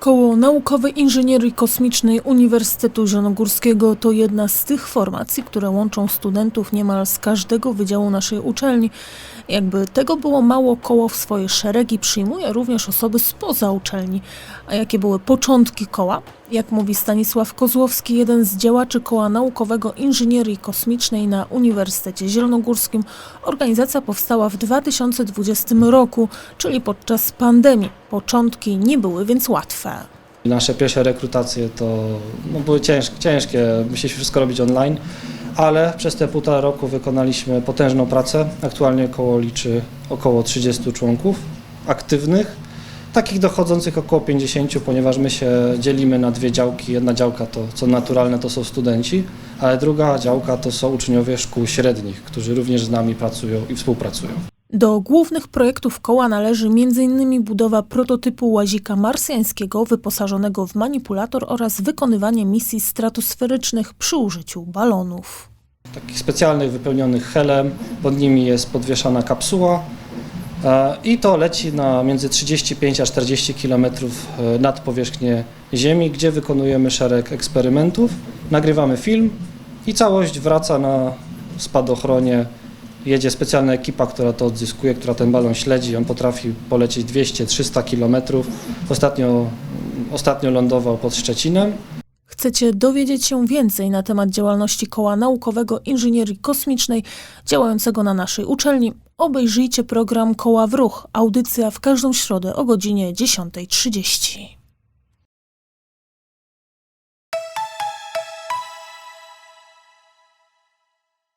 Koło Naukowe Inżynierii Kosmicznej Uniwersytetu Zielonogórskiego to jedna z tych formacji, które łączą studentów niemal z każdego wydziału naszej uczelni. Jakby tego było mało, koło w swoje szeregi przyjmuje również osoby spoza uczelni. A jakie były początki koła? Jak mówi Stanisław Kozłowski, jeden z działaczy Koła Naukowego Inżynierii Kosmicznej na Uniwersytecie Zielonogórskim, organizacja powstała w 2020 roku, czyli podczas pandemii. Początki nie były więc łatwe. Nasze pierwsze rekrutacje to no, były ciężkie, ciężkie, musieliśmy wszystko robić online, ale przez te półtora roku wykonaliśmy potężną pracę. Aktualnie koło liczy około 30 członków aktywnych, takich dochodzących około 50, ponieważ my się dzielimy na dwie działki. Jedna działka to, co naturalne, to są studenci, ale druga działka to są uczniowie szkół średnich, którzy również z nami pracują i współpracują. Do głównych projektów koła należy m.in. budowa prototypu łazika marsjańskiego wyposażonego w manipulator oraz wykonywanie misji stratosferycznych przy użyciu balonów. takich specjalnych, wypełnionych helem. Pod nimi jest podwieszana kapsuła e, i to leci na między 35 a 40 km nad powierzchnię Ziemi, gdzie wykonujemy szereg eksperymentów, nagrywamy film i całość wraca na spadochronie. Jedzie specjalna ekipa, która to odzyskuje, która ten balon śledzi. On potrafi polecieć 200-300 km. Ostatnio, ostatnio lądował pod Szczecinem. Chcecie dowiedzieć się więcej na temat działalności Koła Naukowego Inżynierii Kosmicznej działającego na naszej uczelni? Obejrzyjcie program Koła w Ruch, audycja w każdą środę o godzinie 10.30.